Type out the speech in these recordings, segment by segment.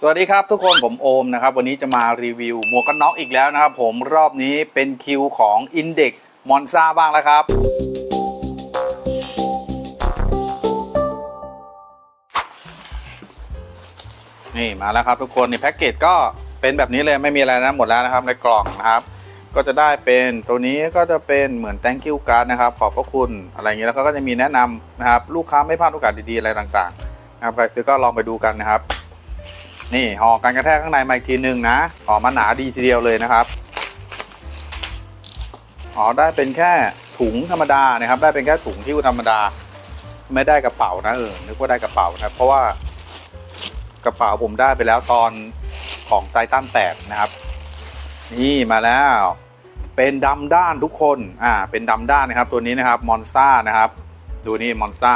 สวัสดีครับทุกคนผมโอมนะครับ วันนี้จะมารีวิวหมวกกันน็อกอีกแล้วนะครับ ผมรอบนี้เป็นคิวของ Index m o n z a บ้างแล้วครับ นี่มาแล้วครับทุกคนนี่แพ็กเกจก็เป็นแบบนี้เลยไม่มีอะไรนะหมดแล้วนะครับในกล่องนะครับ ก็จะได้เป็นตัวนี้ก็จะเป็นเหมือน thank you card นะครับ ขอบพระคุณอะไรอย่างเงี้ยแล้วก็จะมีแนะนำนะครับ ลูกค้าไม่พลาดโอกาสดีๆอะไรต่างๆนะครับใครซื้อก็ลองไปดูกันนะครับ นี่ห่อการกระแทกข้างในมาอีกทีหนึ่งนะห่อมาหนาดีทีเดียวเลยนะครับอ๋อได้เป็นแค่ถุงธรรมดานะครับ ได้เป็นแค่ถุงที่ธรรมดา ไม่ได้กระเป๋านะเออนึกว่าได้กระเป๋านะเพราะว่ากระเป๋าผมได้ไปแล้วตอนของไททันแตกนะครับ นี่มาแล้ว เป็นดำด้านทุกคนอ่าเป็นดำด้านนะครับ ตัวนี้นะครับมอนซ่านะครับ ดูนี่มอนซ่า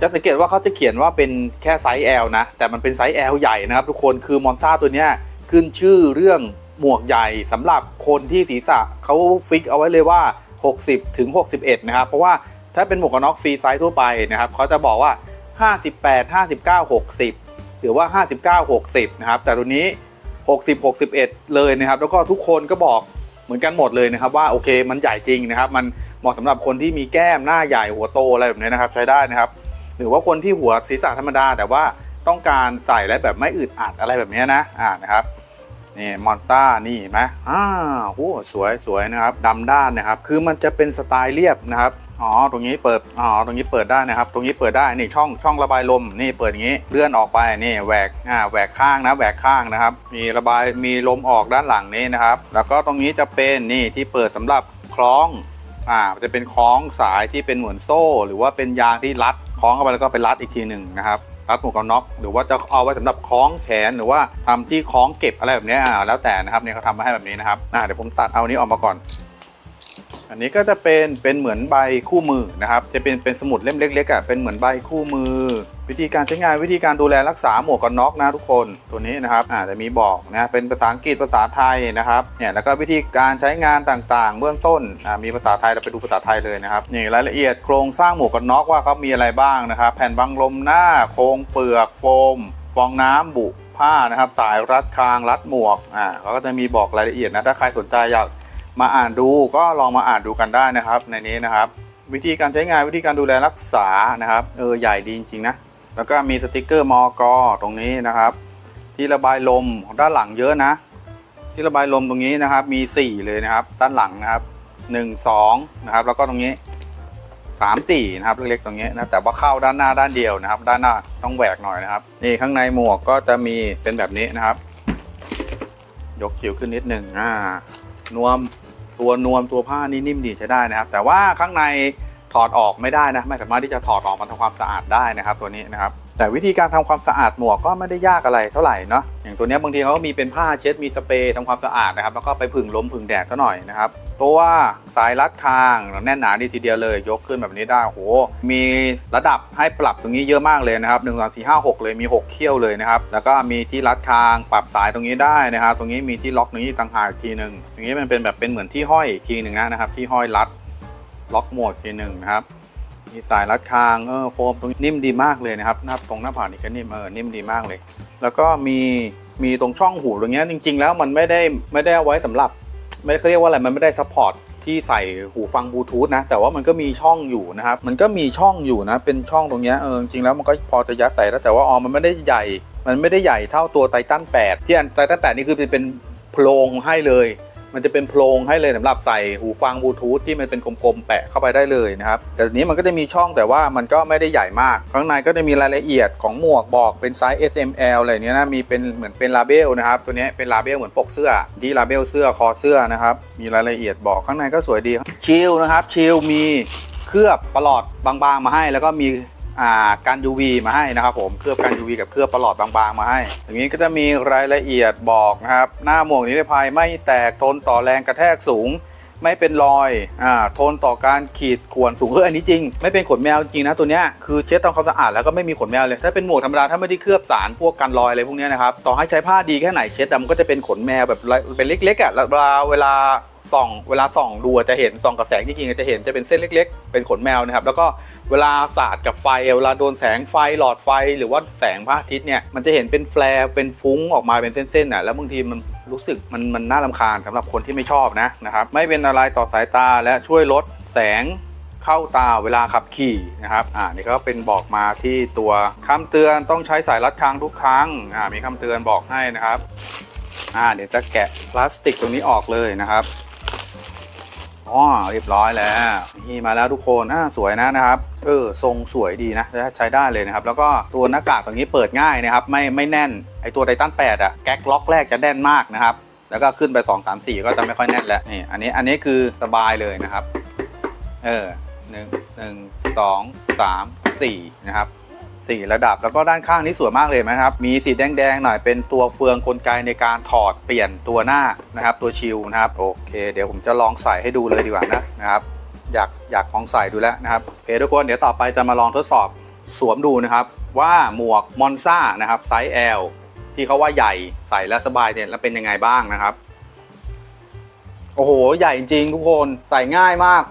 จะสังเกตว่าเขาจะเขียนว่าเป็นแค่ไซส์ L นะ แต่มันเป็นไซส์ L ใหญ่นะครับ ทุกคนคือมอนซ่าตัวเนี้ยขึ้นชื่อเรื่องหมวกใหญ่สำหรับคนที่ศีรษะเขาฟิกเอาไว้เลยว่า 60 ถึง 61 นะครับ เพราะว่าถ้าเป็นหมวกกันน็อกฟรีไซส์ทั่วไปนะครับเขาจะบอกว่า 58 59 60 หรือว่า 59 60 นะครับ แต่ตัวนี้ 60 61 เลยนะครับ แล้วก็ทุกคนก็บอกเหมือนกันหมดเลยนะครับว่าโอเคมันใหญ่จริงนะครับ มันเหมาะสำหรับคนที่มีแก้มหน้าใหญ่หัวโตอะไรแบบนี้นะครับ ใช้ได้นะครับ หรือว่าคนที่หัวศีรษะธรรมดา แต่ว่าต้องการใส่แล้วแบบไม่อึดอัดอะไรแบบนี้นะอ่านะครับนี่มอนต้านี่นไหมอ้าวโหสวยสวยนะครับดำด้านนะครับ คือมันจะเป็นสไตล์เรียบนะครับอ๋อตรงนี้เปิดอ๋อตรงนี้เปิดได้นะครับ ตรงนี้เปิดได้นี่ช่องช่องระบายลมนี่เปิดอย่างนี้เลื่อนออกไปนี่แหวกอ่าแหวกข้างนะแหวกข้างนะครับ มีระบายมีลมออกด้านหลังนี้นะครับ แล้วก็ตรงนี้จะเป็นนี่ที่เปิดสำหรับคล้องอ่าจะเป็นคล้องสายที่เป็นเหมือนโซ่ หรือว่าเป็นยางที่รัด คล้องเข้าไปแล้วก็ไปรัดอีกทีหนึ่งนะครับรัดหมวกกันน็อกหรือว่าจะเอาไว้สำหรับคล้องแขนหรือว่าทำที่คล้องเก็บอะไรแบบนี้อ่าแล้วแต่นะครับเนี่ยเขาทำมาให้แบบนี้นะครับอ่าเดี๋ยวผมตัดเอานี้ออกมาก่อน อันนี้ก็จะเป็นเป็นเหมือนใบคู่มือนะครับ จะเป็นเป็นสมุดเล่มเล็กๆอะเป็นเหมือนใบคู่มือ วิธีการใช้งานวิธีการดูแลรักษาหมวกกันน็อกนะทุกคนตัวนี้นะครับอ่าจะมีบอกนะเป็นภาษาอังกฤษภาษาไทยนะครับเนี่ยแล้วก็วิธีการใช้งานต่างๆ เบื้องต้นอ่ามีภาษาไทยเราไปดูภาษาไทยเลยนะครับนี่รายละเอียดโครงสร้างหมวกกันน็อกว่าเขามีอะไรบ้างนะครับ แผ่นบังลมหน้าโครงเปลือกโฟม ฟองน้ำบุผ้านะครับ สายรัดคางรัดหมวกอ่าเขาก็จะมีบอกรายละเอียดนะถ้าใครสนใจอยาก มาอ่านดูก็ลองมาอ่านดูกันได้นะครับ ในนี้นะครับ วิธีการใช้งานวิธีการดูแลรักษานะครับเออใหญ่ดีจริงๆนะแล้วก็มีสติกเกอร์มอกตรงนี้นะครับ ที่ระบายลมด้านหลังเยอะนะ ที่ระบายลมตรงนี้นะครับมี 4 เลยนะครับ ด้านหลังนะครับ 1 2นะครับแล้วก็ตรงนี้ 3 4นะครับเล็กๆตรงนี้นะแต่ว่าเข้าด้านหน้าด้านเดียวนะครับ ด้านหน้าต้องแหวกหน่อยนะครับนี่ข้างในหมวกก็จะมีเป็นแบบนี้นะครับ ยกคิ้วขึ้นนิดหนึ่งอ่านวม ตัวนวมตัวผ้านี่นิ่มดีใช้ได้นะครับ แต่ว่าข้างในถอดออกไม่ได้นะไม่สามารถที่จะถอดออกมาทำความสะอาดได้นะครับตัวนี้นะครับแต่วิธีการทำความสะอาดหมวกก็ไม่ได้ยากอะไรเท่าไหร่เนาะอย่างตัวนี้บางทีเขาก็มีเป็นผ้าเช็ดมีสเปรย์ทำความสะอาดนะครับแล้วก็ไปผึ่งลมผึ่งแดดซะหน่อยนะครับ ตัวสายรัดคางแน่นหนาดีทีเดียวเลย ยกขึ้นแบบนี้ได้โอ้โหมีระดับให้ปรับตรงนี้เยอะมากเลยนะครับ1 2 4 5 6เลยมี 6 เขี้ยวเลยนะครับ แล้วก็มีที่รัดคางปรับสายตรงนี้ได้นะครับ ตรงนี้มีที่ล็อกตรงนี้ต่างหากอีกทีหนึ่งตรงนี้มันเป็นแบบเป็นเหมือนที่ห้อยอีกทีหนึ่งนะนะครับ ที่ห้อยรัดล็อกหมวกทีหนึ่งนะครับมีสายรัดคางเออโฟมตรงนี้นิ่มดีมากเลยนะครับหน้าตรงหน้าผากนี่ก็นิ่มเออนิ่มดีมากเลย แล้วก็มีมีตรงช่องหูตรงเนี้ยจริง ๆ แล้วมันไม่ได้ไม่ได้เอาไว้สำหรับ ไม่ได้เขาเรียกว่าอะไรมันไม่ได้ซัพพอร์ตที่ใส่หูฟังบลูทูธนะ แต่ว่ามันก็มีช่องอยู่นะครับ มันก็มีช่องอยู่นะ เป็นช่องตรงนี้เออจริงแล้วมันก็พอจะยัดใส่แล้วแต่ว่าอ๋อมันไม่ได้ใหญ่ มันไม่ได้ใหญ่เท่าตัวไททัน8ที่อันไททัน8นี่คือเป็นโพรงให้เลย มันจะเป็นโพรงให้เลยสำหรับใส่หูฟังบลูทูธที่มันเป็นกลมๆแปะเข้าไปได้เลยนะครับแต่ทีนี้มันก็จะมีช่องแต่ว่ามันก็ไม่ได้ใหญ่มากข้างในก็จะมีรายละเอียดของหมวกบอกเป็นไซส์ S M L อะไรเนี้ยนะมีเป็นเหมือนเป็นลาเบลนะครับตัวนี้เป็นลาเบลเหมือนปกเสื้อ ที่ลาเบลเสื้อคอเสื้อนะครับมีรายละเอียดบอกข้างในก็สวยดีชิลนะครับชิลมีเคลือบประหลอดบางๆมาให้แล้วก็มี การ UV มาให้นะครับผมเคลือบการ UV กับเคลือบประหลอดบางๆ มาให้ อย่างนี้ก็จะมีรายละเอียดบอกนะครับ หน้าหมวกนิรภัยไม่แตกทนต่อแรงกระแทกสูง ไม่เป็นรอยอ่าทนต่อการขีดข่วนสูงเอออันนี้จริง ไม่เป็นขนแมวจริงนะตัวเนี้ยคือเช็ดทำความสะอาดแล้วก็ไม่มีขนแมวเลยถ้าเป็นหมวกธรรมดาถ้าไม่ได้เคลือบสารพวกกันรอยอะไรพวกเนี้ยนะครับต่อให้ใช้ผ้าดีแค่ไหนเช็ดมันก็จะเป็นขนแมวแบบเป็นเล็กๆอะเวลาเวลาส่องเวลาส่องดูจะเห็นส่องกับแสงจริงๆจะเห็นจะเป็นเส้นเล็ก ๆ เป็นขนแมวนะครับแล้วก็ เวลาสาดกับไฟเวลาโดนแสงไฟหลอดไฟหรือว่าแสงพระอาทิตย์เนี่ยมันจะเห็นเป็นแฟลร์เป็นฟุ้งออกมาเป็นเส้นๆน่ะแล้วบางทีมันรู้สึกมันมันน่ารำคาญสำหรับคนที่ไม่ชอบนะนะครับไม่เป็นอะไรต่อสายตาและช่วยลดแสงเข้าตาเวลาขับขี่นะครับอ่านี่ก็เป็นบอกมาที่ตัวคำเตือนต้องใช้สายรัดคางทุกครั้งอ่ามีคำเตือนบอกให้นะครับอ่าเดี๋ยวจะแกะพลาสติกตรงนี้ออกเลยนะครับ อ๋อเรียบร้อยแล้วนี่มาแล้วทุกคนอ่าสวยนะนะครับเออทรงสวยดีนะใช้ได้เลยนะครับ แล้วก็ตัวหน้ากากตรงนี้เปิดง่ายนะครับ ไม่ไม่แน่นไอตัวไททัน8อะแก๊กล็อกแรกจะแน่นมากนะครับ แล้วก็ขึ้นไป 2 3 4 ก็จะไม่ค่อยแน่นแล้วนี่อันนี้อันนี้คือสบายเลยนะครับ เออหนึ่งหนึ่งสองสามสี่นะครับ สี่ระดับ แล้วก็ด้านข้างนี้สวยมากเลยไหมครับ มีสีแดงๆหน่อยเป็นตัวเฟืองกลไกในการถอดเปลี่ยนตัวหน้านะครับ ตัวชิลนะครับโอเค เดี๋ยวผมจะลองใส่ให้ดูเลยดีกว่านะนะครับ อยากอยากลองใส่ดูแล้วนะครับโอเคทุกคนเดี๋ยวต่อไปจะมาลองทดสอบสวมดูนะครับ ว่าหมวกมอนซ่านะครับไซส์ L ที่เขาว่าใหญ่ใส่แล้วสบายเนี่ยแล้วเป็นยังไงบ้างนะครับโอ้โห ใหญ่จริงทุกคนใส่ง่ายมาก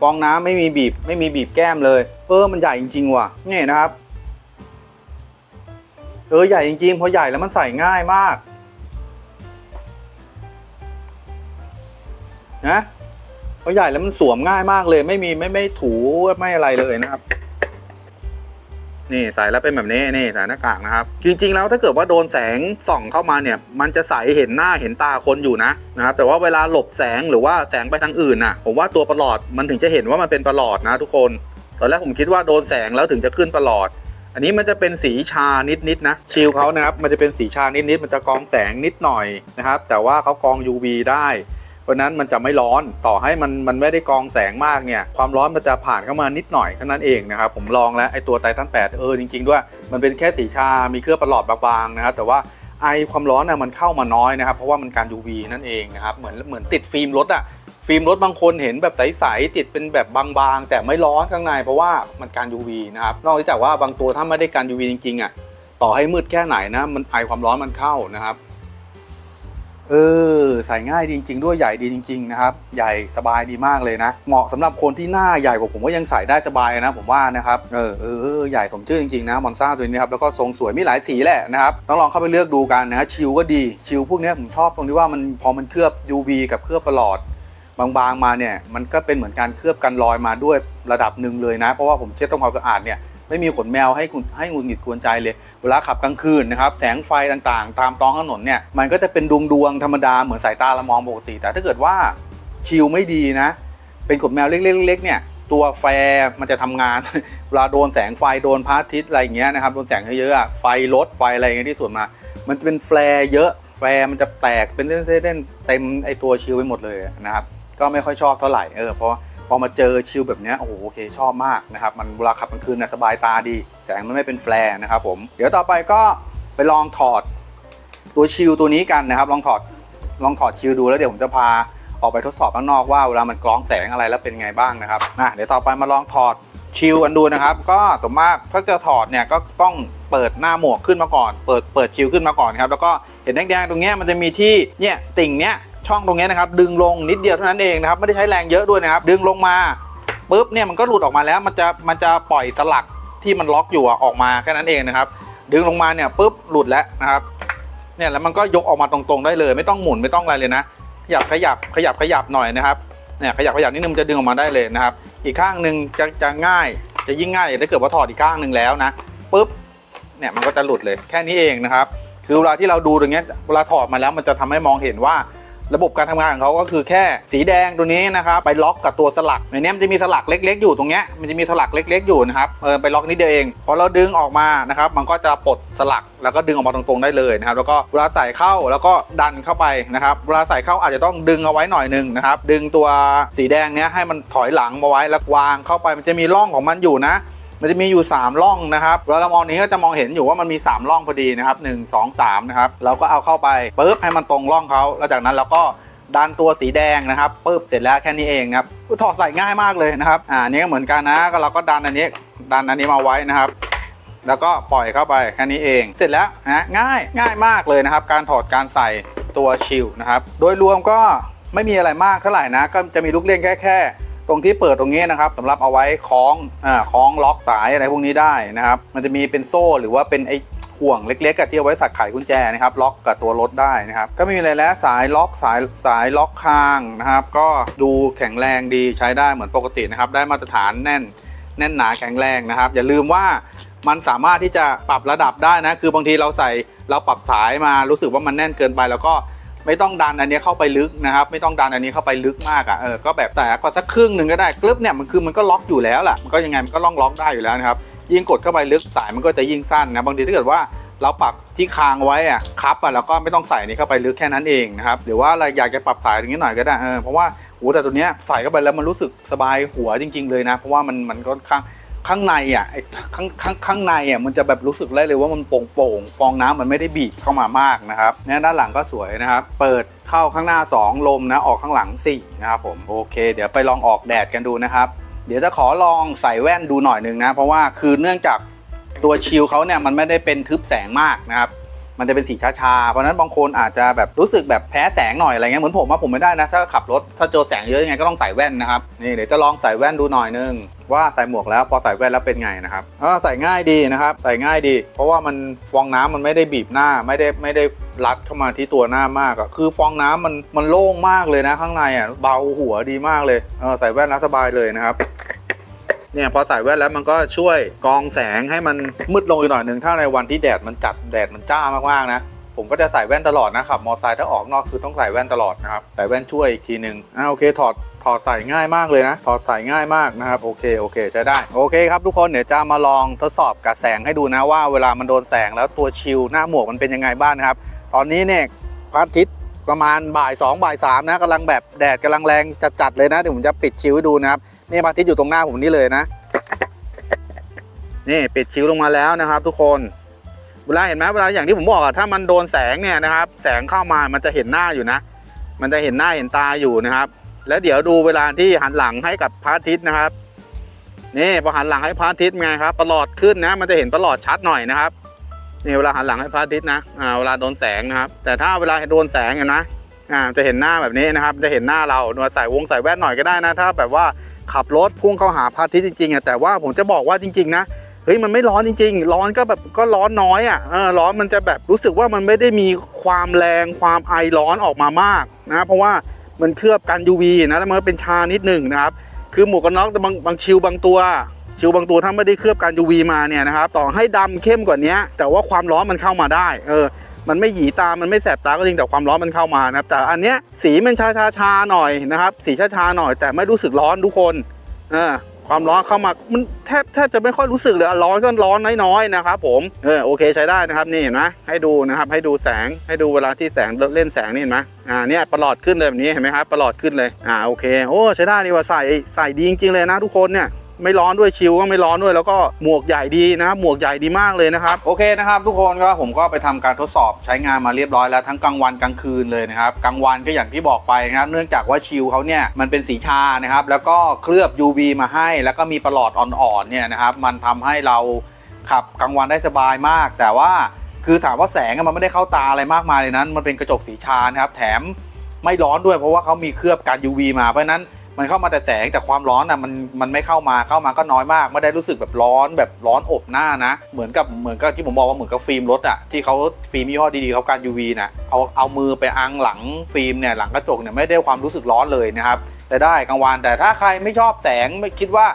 ฟองน้ำไม่มีบีบ ไม่มีบีบแก้มเลย เออ มันใหญ่จริงๆว่ะ นี่นะครับ เออใหญ่จริงๆพอใหญ่แล้วมันใส่ง่ายมากนะพอใหญ่แล้วมันสวมง่ายมากเลย ไม่มีไม่ไม่ถูไม่อะไรเลยนะครับ นี่ใส่แล้วเป็นแบบนี้นี่ใส่หน้ากากนะครับ จริง ๆ แล้วถ้าเกิดว่าโดนแสงส่องเข้ามาเนี่ย มันจะใสเห็นหน้าเห็นตาคนอยู่นะนะครับ แต่ว่าเวลาหลบแสงหรือว่าแสงไปทางอื่นน่ะ ผมว่าตัวประหลอดมันถึงจะเห็นว่ามันเป็นประหลอดนะทุกคนตอนแรกผมคิดว่าโดนแสงแล้วถึงจะขึ้นประหลอด อันนี้มันจะเป็นสีชานิดๆนะชิลเขานะครับมันจะเป็นสีชานิดๆมันจะกรองแสงนิดหน่อยนะครับ แต่ว่าเขากรอง UV ได้เพราะนั้นมันจะไม่ร้อนต่อให้มันมันไม่ได้กรองแสงมากเนี่ยความร้อนมันจะผ่านเข้ามานิดหน่อยเท่านั้นเองนะครับผมลองแล้วไอตัวไททัน8เออจริง ๆ ด้วย มันเป็นแค่สีชา มีเคลือบประหลอดบางๆนะครับแต่ว่าไอความร้อนน่ะมันเข้ามาน้อยนะครับเพราะว่ามันการ UV นั่นเองนะครับเหมือนเหมือนติดฟิล์มรถอะ ฟิล์มรถบางคนเห็นแบบใสๆติดเป็นแบบบางๆ แต่ไม่ร้อนข้างในเพราะว่ามันการ UV นะครับนอกจากว่าบางตัวถ้าไม่ได้การ UV จริงๆอะต่อให้มืดแค่ไหนนะ มันไอความร้อนมันเข้านะครับ เออใส่ง่ายจริง ๆ ด้วยใหญ่ดีจริง ๆ นะครับ ใหญ่สบายดีมากเลยนะ เหมาะสำหรับคนที่หน้าใหญ่กว่าผมก็ยังใส่ได้สบายนะ ผมว่านะครับเออเออเออใหญ่สมชื่อจริงๆนะมอนซ่าตัวนี้ครับแล้วก็ทรงสวยมีหลายสีแหละนะครับต้องลองเข้าไปเลือกดูกันนะชิลก็ดีชิลพวกเนี้ยผมชอบตรงที่ว่ามันพอมันเคลือบ UV กับเคลือบประหลอด บางๆมาเนี่ยมันก็เป็นเหมือนการเคลือบกันรอยมาด้วยระดับหนึ่งเลยนะ เพราะว่าผมเช็ดทำความสะอาดเนี่ยไม่มีขนแมวให้คุณให้หงุดหงิดกวนใจเลย เวลาขับกลางคืนนะครับแสงไฟต่างๆ ตามท้องถนนเนี่ยมันก็จะเป็นดวงดวงๆธรรมดาเหมือนสายตาเรามองปกติ แต่ถ้าเกิดว่าชิลไม่ดีนะ เป็นขนแมวเล็กๆเนี่ยตัวแฟร์มันจะทำงาน เวลาโดนแสงไฟโดนพระอาทิตย์อะไรอย่างเงี้ยนะครับโดนแสงเยอะๆไฟรถไฟอะไรเงี้ยที่ส่วนมา มันจะเป็นแฟร์เยอะแฟร์มันจะแตกเป็นเส้นๆเต็มไอตัวชิลไปหมดเลยนะครับ ก็ไม่ค่อยชอบเท่าไหร่เออเพราะพอมาเจอชิลแบบนี้โอ้โหโอเคชอบมากนะครับมันเวลาขับกลางคืนนะสบายตาดี แสงมันไม่เป็นแฟลร์นะครับผมเดี๋ยวต่อไปก็ไปลองถอดตัวชิลตัวนี้กันนะครับ ลองถอดลองถอดชิลดูแล้วเดี๋ยวผมจะพาออกไปทดสอบข้างนอกว่าเวลามันกรองแสงอะไรแล้วเป็นไงบ้างนะครับอะเดี๋ยวต่อไปมาลองถอดชิลกันดูนะครับ ก็สมมากถ้าจะถอดเนี่ยก็ต้องเปิดหน้าหมวกขึ้นมาก่อน เปิดเปิดชิลขึ้นมาก่อนครับแล้วก็เห็นแดงๆตรงเนี้ยมันจะมีที่เนี่ยติ่งเนี้ย ช่องตรงนี้นะครับ ดึงลงนิดเดียวเท่านั้นเองนะครับไม่ได้ใช้แรงเยอะด้วยนะครับ ดึงลงมาปุ๊บเนี่ยมันก็หลุดออกมาแล้วมันจะมันจะปล่อยสลักที่มันล็อกอยู่อะออกมาแค่นั้นเองนะครับ ดึงลงมาเนี่ยปุ๊บหลุดแล้วนะครับเนี่ยแล้วมันก็ยกออกมาตรงๆได้เลย ไม่ต้องหมุนไม่ต้องอะไรเลยนะขยับขยับขยับขยับหน่อยนะครับเนี่ยขยับขยับนิดนึงมันจะดึงออกมาได้เลยนะครับ อีกข้างหนึ่งจะจะง่าย จะยิ่งง่ายถ้าเกิดว่าถอดอีกข้างหนึ่งแล้วนะปุ๊บเนี่ยมันก็จะหลุดเลยแค่นี้เองนะครับ คือเวลาที่เราดูตรงเนี้ยเวลาถอดมาแล้วมันจะทำให้มองเห็นว่า ระบบการทำงานของเขาก็คือแค่สีแดงตัวนี้นะครับไปล็อกกับตัวสลักในนี้มันจะมีสลักเล็ก ๆ อยู่ตรงเนี้ยมันจะมีสลักเล็ก ๆ อยู่นะครับเออไปล็อกนิดเดียวเองพอเราดึงออกมานะครับมันก็จะปลดสลักแล้วก็ดึงออกมาตรงๆได้เลยนะครับแล้วก็เวลาใส่เข้าแล้วก็ดันเข้าไปนะครับเวลาใส่เข้าอาจจะต้องดึงเอาไว้หน่อยหนึ่งนะครับดึงตัวสีแดงเนี้ยให้มันถอยหลังมาไว้แล้ววางเข้าไปมันจะมีร่องของมันอยู่นะ มันจะมีอยู่ 3 ร่องนะครับเวลาเรามองนี้ก็จะมองเห็นอยู่ว่ามันมี 3 ร่องพอดีนะครับ1 2 3นะครับเราก็เอาเข้าไปปุ๊บให้มันตรงร่องเขาแล้วจากนั้นเราก็ดันตัวสีแดงนะครับปุ๊บเสร็จแล้วแค่นี้เองครับถอดใส่ง่ายมากเลยนะครับอ่าอันนี้ก็เหมือนกันนะก็เราก็ดันอันนี้ดันอันนี้มาไว้นะครับแล้วก็ปล่อยเข้าไปแค่นี้เอง เสร็จแล้วนะง่ายง่ายมากเลยนะครับ การถอดการใส่ตัวชิลนะครับ โดยรวมก็ไม่มีอะไรมากเท่าไหร่นะ ก็จะมีลูกเล่นแค่แค่ ตรงที่เปิดตรงนี้นะครับสำหรับเอาไว้คล้องอ่าคล้องล็อกสายอะไรพวกนี้ได้นะครับ มันจะมีเป็นโซ่หรือว่าเป็นไอ้ห่วงเล็กๆอะที่เอาไว้สักไขกุญแจนะครับล็อกกับตัวรถได้นะครับก็ไม่มีอะไรแล้วสายล็อกสายสายล็อกคางนะครับ ก็ดูแข็งแรงดีใช้ได้เหมือนปกตินะครับได้มาตรฐานแน่นแน่นหนาแข็งแรงนะครับ อย่าลืมว่ามันสามารถที่จะปรับระดับได้นะคือบางทีเราใส่เราปรับสายมารู้สึกว่ามันแน่นเกินไปแล้วก็ ไม่ต้องดันอันนี้เข้าไปลึกนะครับ ไม่ต้องดันอันนี้เข้าไปลึกมากอะ่ะเออก็แบบแต่พอสักครึ่งหนึ่งก็ได้กลึบเนี่ยมันคือมันก็ล็อกอยู่แล้วล่ะมันก็ยังไงมันก็ล่องล็อกได้อยู่แล้วนะครับยิ่งกดเข้าไปลึกสายมันก็จะยิ่งสั้นนะบางทีถ้าเกิดว่าเราปรับที่คางไว้อะคับอะแล้วก็ไม่ต้องใส่นี่เข้าไปลึกแค่นั้นเองนะครับหรือว่าเราอยากจะปรับสายตรงนี้หน่อยก็ได้เออเพราะว่าโอ้แต่ตัวเนี้ยใส่เข้าไปแล้วมันรู้สึกสบายหัวจริง ๆ เลยนะ เพราะว่ามันมันก็ข้าง ข้างในอะไอ้ข้างข้างข้างในอะมันจะแบบรู้สึกได้เลยว่ามันโป่งโป่งฟองน้ำมันไม่ได้บีบเข้ามามากนะครับเนี่ยด้านหลังก็สวยนะครับ เปิดเข้าข้างหน้า 2 ลมนะออกข้างหลัง4นะครับผมโอเค เดี๋ยวไปลองออกแดดกันดูนะครับ เดี๋ยวจะขอลองใส่แว่นดูหน่อยหนึ่งนะ เพราะว่าคือเนื่องจากตัวชิลเขาเนี่ยมันไม่ได้เป็นทึบแสงมากนะครับ มันจะเป็นสีช้าๆ เพราะนั้นบางคนอาจจะแบบรู้สึกแบบแพ้แสงหน่อยอะไรเงี้ยเหมือนผมว่าผมไม่ได้นะ ถ้าขับรถถ้าเจอแสงเยอะยังไงก็ต้องใส่แว่นนะครับนี่เดี๋ยวจะลองใส่แว่นดูหน่อยนึงว่าใส่หมวกแล้วพอใส่แว่นแล้วเป็นไงนะครับอ่าใส่ง่ายดีนะครับ ใส่ง่ายดี เพราะว่ามันฟองน้ำมันไม่ได้บีบหน้าไม่ได้ไม่ได้รัดเข้ามาที่ตัวหน้ามากอะคือฟองน้ำมันมันโล่งมากเลยนะข้างในอะเบาหัวดีมากเลยเออใส่แว่นแล้วสบายเลยนะครับ เนี่ยพอใส่แว่นแล้วมันก็ช่วยกองแสงให้มันมืดลงอีกหน่อยหนึ่งถ้าในวันที่แดดมันจัดแดดมันจ้ามากๆนะผมก็จะใส่แว่นตลอดนะครับ มอไซค์ถ้าออกนอกคือต้องใส่แว่นตลอดนะครับ ใส่แว่นช่วยอีกทีหนึ่งอ่าโอเค ถอด ถอดใส่ง่ายมากเลยนะ ถอดใส่ง่ายมากนะครับ โอเค โอเค ใช้ได้ โอเคครับทุกคน เดี๋ยวจะมาลองทดสอบกับแสงให้ดูนะว่าเวลามันโดนแสงแล้วตัวชิลหน้าหมวกมันเป็นยังไงบ้างนะครับ ตอนนี้เนี่ยพระอาทิตย์ประมาณบ่าย2บ่าย3นะกำลังแบบแดดกำลังแรงจัดๆเลยนะ เดี๋ยวผมจะปิดชิลให้ดูนะครับ นี่พระอาทิตย์อยู่ตรงหน้าผมนี่เลยนะ นี่ปิดชิวลงมาแล้วนะครับ ทุกคนเวลาเห็นไหมเวลาอย่างที่ผมบอกอะถ้ามันโดนแสงเนี่ยนะครับ แสงเข้ามามันจะเห็นหน้าอยู่นะ มันจะเห็นหน้าเห็นตาอยู่นะครับ แล้วเดี๋ยวดูเวลาที่หันหลังให้กับพระอาทิตย์นะครับนี่พอหันหลังให้พระอาทิตย์ไงครับประหลอดขึ้นนะ มันจะเห็นประหลอดชัดหน่อยนะครับนี่เวลาหันหลังให้พระอาทิตย์นะอ่าเวลาโดนแสงนะครับ แต่ถ้าเวลาโดนแสงเห็นไหมอ่าจะเห็นหน้าแบบนี้นะครับ จะเห็นหน้าเราใส่วงใส่แว่นหน่อยก็ได้นะ ถ้าแบบว่า ขับรถพุ่งเข้าหาพระอาทิตย์จริงๆอะแต่ว่าผมจะบอกว่าจริง ๆ นะเฮ้ยมันไม่ร้อนจริง ๆ ร้อนก็แบบก็ร้อนน้อยอะเออร้อนมันจะแบบรู้สึกว่ามันไม่ได้มีความแรงความไอร้อนออกมามากนะเพราะว่ามันเคลือบกัน UV นะแล้วมันก็เป็นชานิดหนึ่งนะครับคือหมวกกันน็อกบางบางชิวบางตัว ชิวบางตัวถ้าไม่ได้เคลือบกัน UV มาเนี่ยนะครับต่อให้ดำเข้มกว่านี้แต่ว่าความร้อนมันเข้ามาได้เออ มันไม่หยีตา มันไม่แสบตาก็จริงแต่ความร้อนมันเข้ามานะครับ แต่อันเนี้ยสีมันชาชาชาหน่อยนะครับ สีชาชาหน่อยแต่ไม่รู้สึกร้อนทุกคนเออความร้อนเข้ามามันแทบแทบจะไม่ค่อยรู้สึกเลยร้อนก็ร้อนน้อยๆนะครับผมเออโอเคใช้ได้นะครับนี่เห็นไหมให้ดูนะครับให้ดูแสงให้ดูเวลาที่แสงเล่นแสงนี่เห็นไหมอ่าเนี่ยประหลอดขึ้นเลยแบบนี้เห็นไหมครับประหลอดขึ้นเลยอ่าโอเคโอ้ใช้ได้ดีว่าใส่ใส่ดีจริงๆเลยนะทุกคนเนี่ย ไม่ร้อนด้วยชิลก็ไม่ร้อนด้วย แล้วก็หมวกใหญ่ดีนะครับหมวกใหญ่ดีมากเลยนะครับโอเคนะครับทุกคนก็ผมก็ไปทำการทดสอบใช้งานมาเรียบร้อยแล้วทั้งกลางวันกลางคืนเลยนะครับกลางวันก็อย่างที่บอกไปนะครับเนื่องจากว่าชิลเขาเนี่ยมันเป็นสีชานะครับแล้วก็เคลือบ UV มาให้ แล้วก็มีประหลอดอ่อนๆเนี่ยนะครับมันทำให้เราขับกลางวันได้สบายมาก แต่ว่าคือถามว่าแสงมันไม่ได้เข้าตาอะไรมากมายเลยนั้น มันเป็นกระจกสีชานะครับแถมไม่ร้อนด้วยเพราะว่าเขามีเคลือบกัน UV มาเพราะนั้น มันเข้ามาแต่แสงแต่ความร้อนอะมันมันไม่เข้ามาเข้ามาก็น้อยมาก ไม่ได้รู้สึกแบบร้อนแบบร้อนอบหน้านะ เหมือนกับเหมือนกับที่ผมบอกว่าเหมือนกับฟิล์มรถอะที่เขาฟิล์มยี่ห้อดีๆเขาการ UV นะเอาเอามือไปอังหลังฟิล์มเนี่ยหลังกระจกเนี่ยไม่ได้ความรู้สึกร้อนเลยนะครับแต่ได้กลางวันแต่ถ้าใครไม่ชอบแสงไม่คิดว่า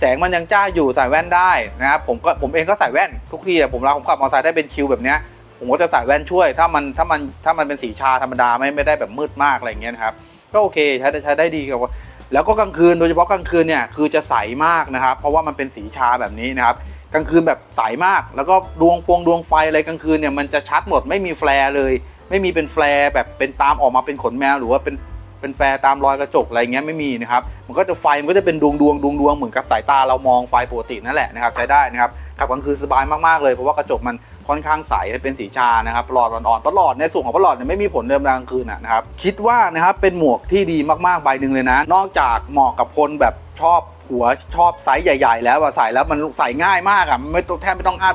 แสงมันยังจ้าอยู่ใส่แว่นได้นะครับผมก็ผมเองก็ใส่แว่นทุกทีอะผมเราผมขับมอเตอร์ไซค์ได้เป็นชิลแบบเนี้ยผมก็จะใส่แว่นช่วย ถ้ามันถ้ามันถ้ามันเป็นสีชาธรรมดาไม่ไม่ได้แบบมืดมากอะไรเงี้ยนะครับก็โอเคใช้ได้ใช้ได้ดีกับ แล้วก็กลางคืนโดยเฉพาะกลางคืนเนี่ยคือจะใสมากนะครับ เพราะว่ามันเป็นสีชาแบบนี้นะครับกลางคืนแบบใสมาก แล้วก็ดวงฟงดวงไฟอะไรกลางคืนเนี่ยมันจะชัดหมดไม่มีแฟลร์เลย ไม่มีเป็นแฟลร์แบบเป็นตามออกมาเป็นขนแมวหรือว่าเป็นเป็นแฟร์ตามรอยกระจกอะไรเงี้ยไม่มีนะครับมันก็จะไฟมันก็จะเป็นดวงดวงดวงดวงเหมือนกับสายตาเรามองไฟปกตินั่นแหละนะครับใช้ได้นะครับขับกลางคืนสบายมากๆเลยเพราะว่ากระจกมัน ค่อนข้างใสเป็นสีชานะครับประหลอดอ่อนๆปลอดในส่วนของปลอดเนี่ยไม่มีผลเดิมกลางคืนนะครับคิดว่านะครับเป็นหมวกที่ดีมากๆใบหนึ่งเลยนะ นอกจากเหมาะกับคนแบบชอบหัวชอบไซส์ใหญ่ ๆ แล้วอะใส่แล้วมันใส่ง่ายมากอะไม่ต้องแทบไม่ต้องอ้า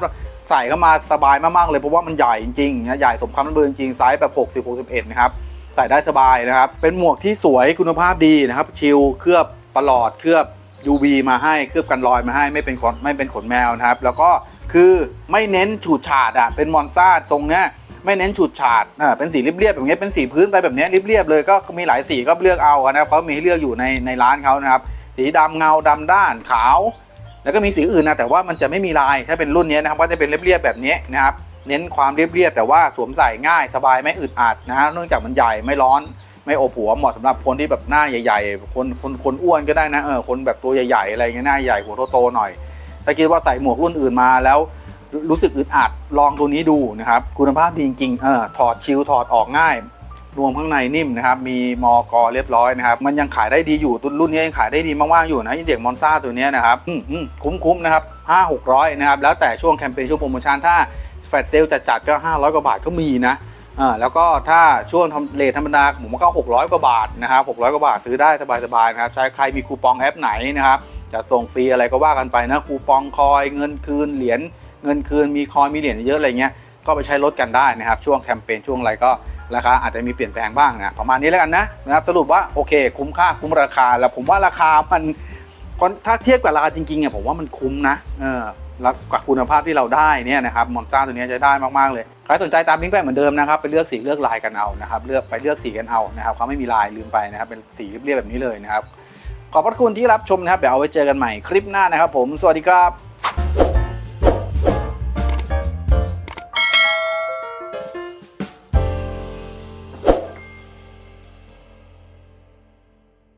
ใส่เข้ามาสบายมากๆเลยเพราะว่ามันใหญ่จริงๆนะใหญ่สมคำนั้นเบอร์จริงไซส์แบบ 60 61 นะครับใส่ได้สบายนะครับ เป็นหมวกที่สวยคุณภาพดีนะครับ ชิลเคลือบปลอดเคลือบ UV มาให้เคลือบกันรอยมาให้ไม่เป็นขนไม่เป็นขนแมวนะครับ แล้วก็ คือไม่เน้นฉูดฉาดอะเป็นมอนซ่าทรงเนี้ยไม่เน้นฉูดฉาดอ่าเป็นสีเรียบๆแบบนี้เป็นสีพื้นไปแบบนี้เรียบๆเลยก็มีหลายสีก็เลือกเอานะครับเขามีให้เลือกอยู่ในในร้านเขานะครับ สีดำเงาดำด้านขาว แล้วก็มีสีอื่นนะแต่ว่ามันจะไม่มีลายถ้าเป็นรุ่นนี้นะครับก็จะเป็นเรียบๆแบบนี้นะครับเน้นความเรียบๆแต่ว่าสวมใส่ง่ายสบายไม่อึดอัดนะฮะเนื่องจากมันใหญ่ไม่ร้อนไม่อบหัวเหมาะสำหรับคนที่แบบหน้าใหญ่ ๆ คนคนคนอ้วนก็ได้นะเออคนแบบตัวใหญ่ๆอะไรเงี้ยหน้าใหญ่หัวโตๆหน่อย ถ้าคิดว่าใส่หมวกรุ่นอื่นมาแล้วรู้สึกอึดอัดลองตัวนี้ดูนะครับ คุณภาพดีจริงๆเออถอดชิลถอดออกง่าย รวมข้างในนิ่มนะครับ มีมอกอเรียบร้อยนะครับ มันยังขายได้ดีอยู่ตัวรุ่นนี้ยังขายได้ดีมากๆอยู่นะไอเด็กมอนซ่าตัวนี้นะครับอืมอืมคุ้มๆนะครับห้าหกร้อยนะครับ แล้วแต่ช่วงแคมเปญช่วงโปรโมชั่นถ้าแฟลชเซลจัดๆก็ 500 กว่าบาทก็มีนะอ่าแล้วก็ถ้าช่วงทำเลทธรรมดาผมว่าก็ 600 กว่าบาทนะครับ600 กว่าบาทซื้อได้สบายๆนะครับ ใช้ใครมีคูปองแอปไหนนะครับ จะส่งฟรีอะไรก็ว่ากันไปนะคูปองคอยเงินคืนเหรียญเงินคืนมีคอยมีเหรียญเยอะอะไรเงี้ยก็ไปใช้ลดกันได้นะครับช่วงแคมเปญช่วงอะไรก็ราคาอาจจะมีเปลี่ยนแปลงบ้างนะประมาณนี้แล้วกันนะนะครับสรุปว่าโอเค คุ้มค่าคุ้มราคาแล้วผมว่าราคามันถ้าเทียบกับราคาจริงๆเนี่ยผมว่ามันคุ้มนะเออแล้วกับคุณภาพที่เราได้เนี่ยนะครับมอนซ่าตัวนี้จะได้มากๆเลยใครสนใจตามลิงก์ไปเหมือนเดิมนะครับไปเลือกสีเลือกลายกันเอานะครับเลือกไปเลือกสีกันเอานะครับเขาไม่มีลายลืมไปนะครับเป็นสีเรียบๆแบบนี้เลยนะครับ ขอบพระคุณที่รับชมนะครับ เดี๋ยวเอาไว้เจอกันใหม่คลิปหน้านะครับผม สวัสดีครับ